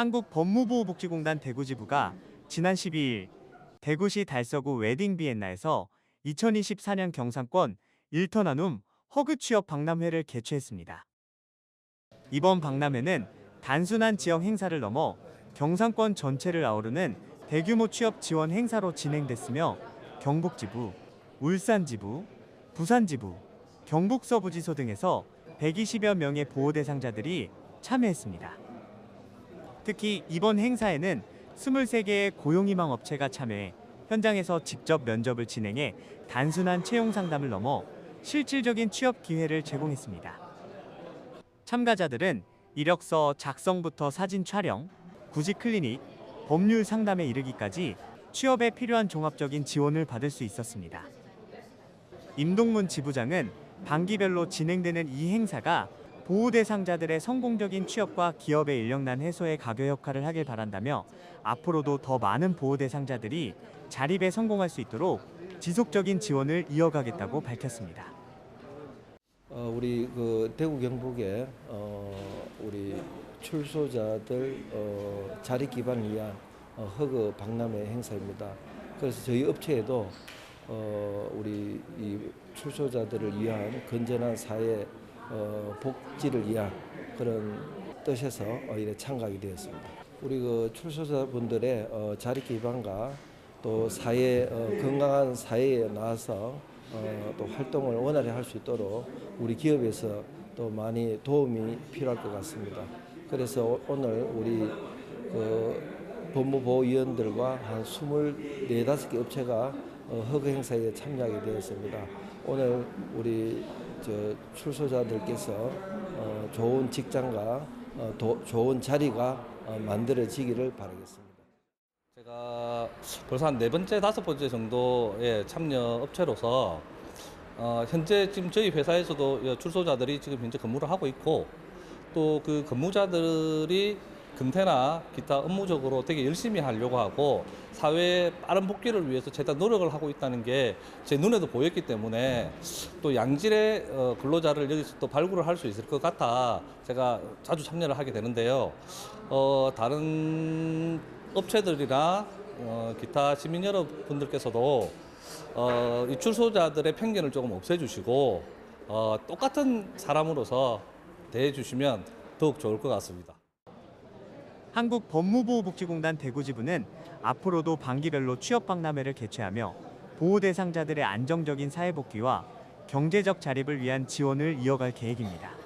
한국법무보호복지공단 대구지부가 지난 12일 대구시 달서구 웨딩 비엔나에서 2024년 경상권 1터 나눔 허그 취업 박람회를 개최했습니다. 이번 박람회는 단순한 지역 행사를 넘어 경상권 전체를 아우르는 대규모 취업 지원 행사로 진행됐으며 경북지부, 울산지부, 부산지부, 경북서부지소 등에서 120여 명의 보호 대상자들이 참여했습니다. 특히 이번 행사에는 23개의 고용희망 업체가 참여해 현장에서 직접 면접을 진행해 단순한 채용 상담을 넘어 실질적인 취업 기회를 제공했습니다. 참가자들은 이력서 작성부터 사진 촬영, 구직 클리닉, 법률 상담에 이르기까지 취업에 필요한 종합적인 지원을 받을 수 있었습니다. 임동문 지부장은 반기별로 진행되는 이 행사가 보호 대상자들의 성공적인 취업과 기업의 인력난 해소에 가교 역할을 하길 바란다며 앞으로도 더 많은 보호 대상자들이 자립에 성공할 수 있도록 지속적인 지원을 이어가겠다고 밝혔습니다. 어, 우리 그 대구 경북에 어, 우리 출소자들 어, 자리 기반을 위한 어, 허그 박람회 행사입니다. 그래서 저희 업체에도 어, 우리 이 출소자들을 위한 건전한 사회 어, 복지를 위한 그런 뜻에서 어, 이래 참가하게 되었습니다. 우리 그 출소자분들의 어, 자리 기반과 또 사회 어, 건강한 사회에 나와서 어, 또 활동을 원활히 할 수 있도록 우리 기업에서 또 많이 도움이 필요할 것 같습니다. 그래서 오- 오늘 우리 그 법무보호위원들과 한 24, 5개 업체가 어, 허그 행사에 참여하게 되었습니다. 오늘 우리 저 출소자들께서 어, 좋은 직장과 어, 도- 좋은 자리가 어, 만들어지기를 바라겠습니다. 제가 벌써 한 네 번째, 다섯 번째 정도의 참여 업체로서 어, 현재 지금 저희 회사에서도 이 출소자들이 지금 현재 근무를 하고 있고 또 그 근무자들이 근태나 기타 업무적으로 되게 열심히 하려고 하고 사회의 빠른 복귀를 위해서 최대한 노력을 하고 있다는 게 제 눈에도 보였기 때문에 또 양질의 어, 근로자를 여기서 또 발굴을 할 수 있을 것 같아 제가 자주 참여를 하게 되는데요. 어, 다른 업체들이나 어, 기타 시민 여러분들께서도 어, 이 출소자들의 편견을 조금 없애주시고 어, 똑같은 사람으로서 대해주시면 더욱 좋을 것 같습니다. 한국법무보호복지공단 대구지부는 앞으로도 반기별로 취업 박람회를 개최하며 보호 대상자들의 안정적인 사회 복귀와 경제적 자립을 위한 지원을 이어갈 계획입니다.